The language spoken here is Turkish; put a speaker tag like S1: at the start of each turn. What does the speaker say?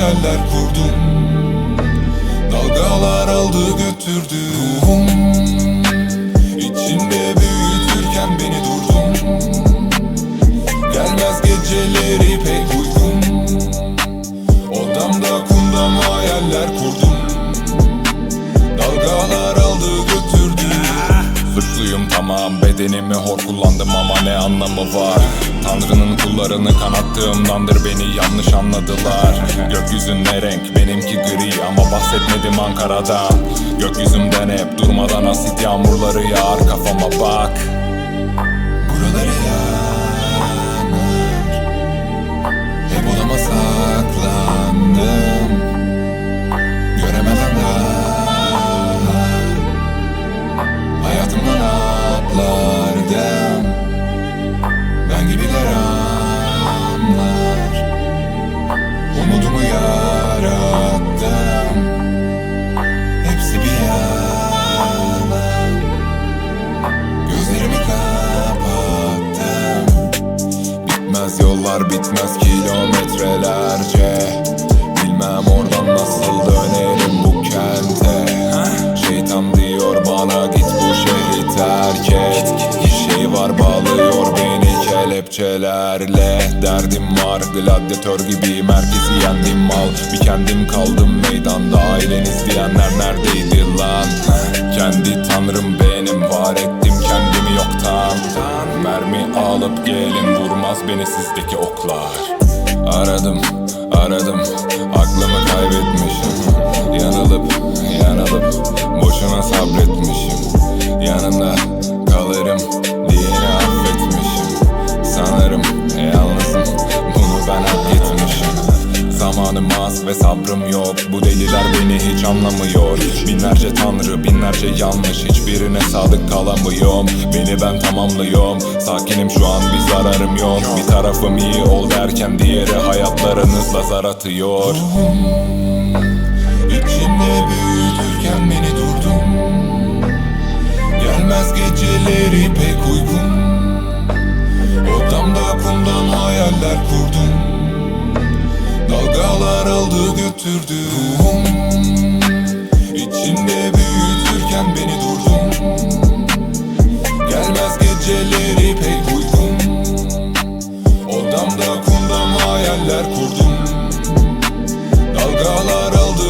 S1: hayaller kurdum. Dalgalar aldı götürdü ruhum. İçimde büyütürken beni durdum. Gelmez geceleri pek tamam bedenimi hor kullandım ama ne anlamı var? Tanrı'nın kullarını kanattığımdandır beni yanlış anladılar. Gökyüzünde renk benimki gri ama bahsetmedim Ankara'dan Gökyüzümden hep durmadan asit yağmurları yağar kafama bak atlardım Ben gibiler anlar Umudumu yarattım. Hepsi bir yalan Gözlerimi kapattım. Bitmez yollar bitmez kilometrelerce. Bilmem oradan nasıl dönerim bu kente kelepçelerle Derdim var. Gladyatör gibiyim herkesi yendim mal Bir kendim kaldım meydanda ailen izleyenler neredeydi lan? Kendi tanrım benim var ettim kendimi yoktan. Mermi alıp gelin vurmaz beni sizdeki oklar. Aradım aradım aklımı kaybetmişim. Yanılıp yanılıp boşuna sabretmişim Zamanım az ve sabrım yok. Bu deliler beni hiç anlamıyor. Binlerce tanrı binlerce yanlış. Hiçbirine sadık kalamıyorum. Beni ben tamamlıyorum. Sakinim şu an bir zararım yok. Bir tarafım iyi ol derken Diğeri hayatlarınızla zar atıyor. İçimde büyütürken beni durdum Gelmez geceleri pek uykum Odamda kumdan hayaller kurdum aldı götürdü. Ruhum içinde büyütürken beni durdum Gelmez geceleri pek uykum Odamda kundam hayaller kurdum. Dalgalar aldı